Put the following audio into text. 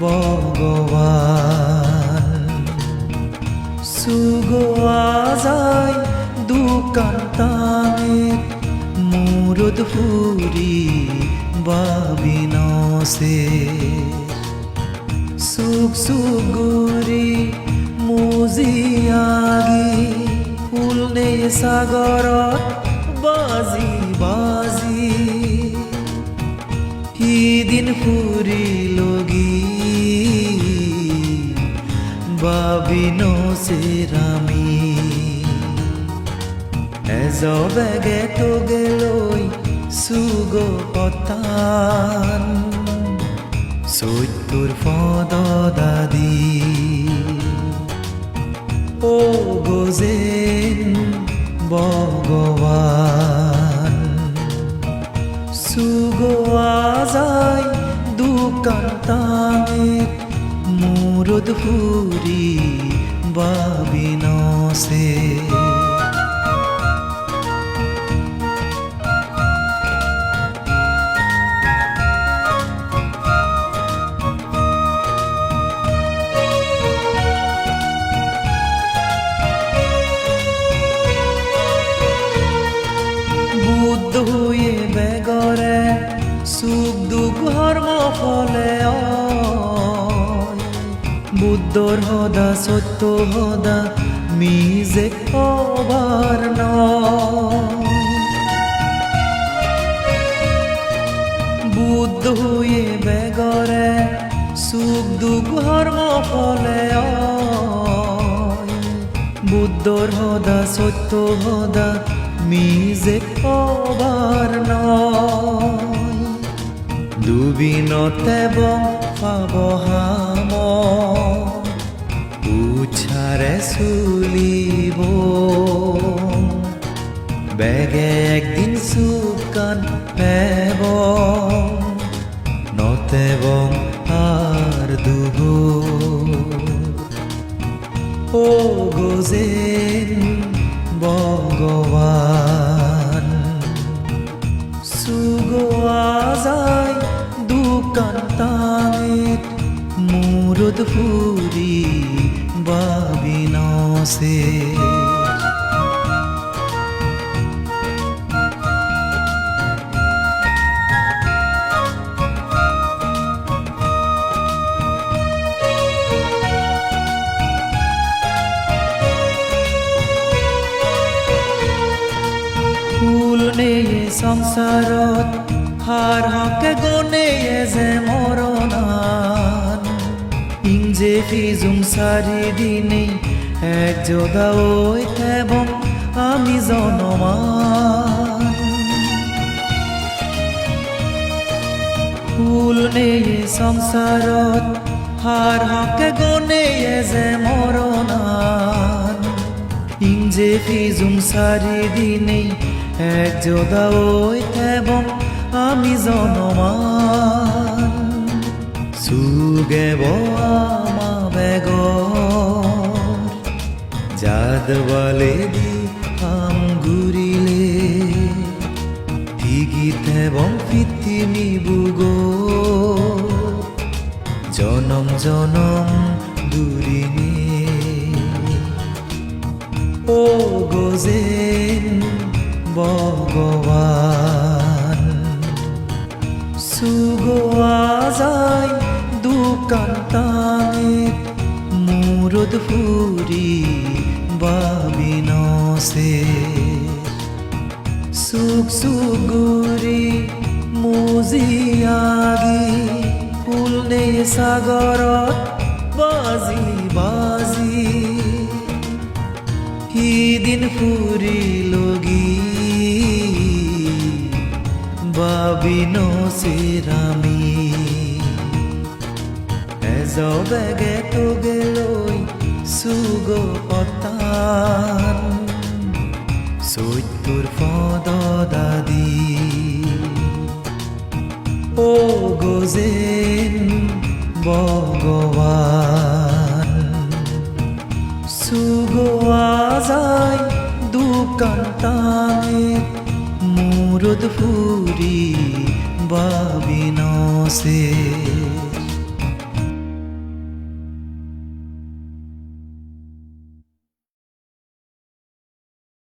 ভগবান সুগোয়া যায় দোকান তামের মুরদ ফুরি বাবিনসে। সুখ সুগুরি মুজিয়াগি, ফুলনে সাগৰত বাজি বাজি। এজবেগে তোগেলৈ চুগ পতান চৈত্যৰ পদদাদি ও গজেন ভগবান। সুগোয়া যায় দোকান তামের মুরদ ফুরি বাবিনসে। বুদ্ধ বুদ্ধর হদা, সত্য হদা মিজে অবার বুদ্ধ হয়ে বেগরে সুখ দুঃখ ধর্ম ফলে। বুদ্ধর হদা, সত্য হদা মিজে কবার নয়। দুবিনতে পাব হাম উছারে চুলিব বেগে একদিন সুকান পেব। নতেব আর দুব। ও গোজেন ভগবান মুরদ ফুরি বাবিনসে। ফুল নেয়ে সংসারত হার হকে গনে যে মরণান ইংজে ফিজুম সারি দিনে এক যোদা ওই এবং আমি জনমান। ফুল নেয়ে সংসারত, হার হকে গনে যে মরণান। ইংজে ফিজুম সারি দিনে এক যোদা ওই এবং আমি জনমান। সুগেব আমা বেগ যাদ বলে দি আম ঘুরিলে ঠিগিত এবং পৃথিবী বুগো। জনম জনম দূরিনে। ও গোজেন ভগবান সুগোয়া যায় দোকান তামের মুরদ ফুরি বাবিনসে সুখ সুগুরি মুজিয়াগি ফুলনে সাগৰত বাজি বাজি। সিদিন ফুৰিলগি বাবিন চিৰামি এজবেগে তোগেলৈ চুগ পতান চৈত্যৰ পদদাদি ও গজেন ভগবান সুগোয়া যায় দোকান তামের মুরদ ফুরি বাবিনসে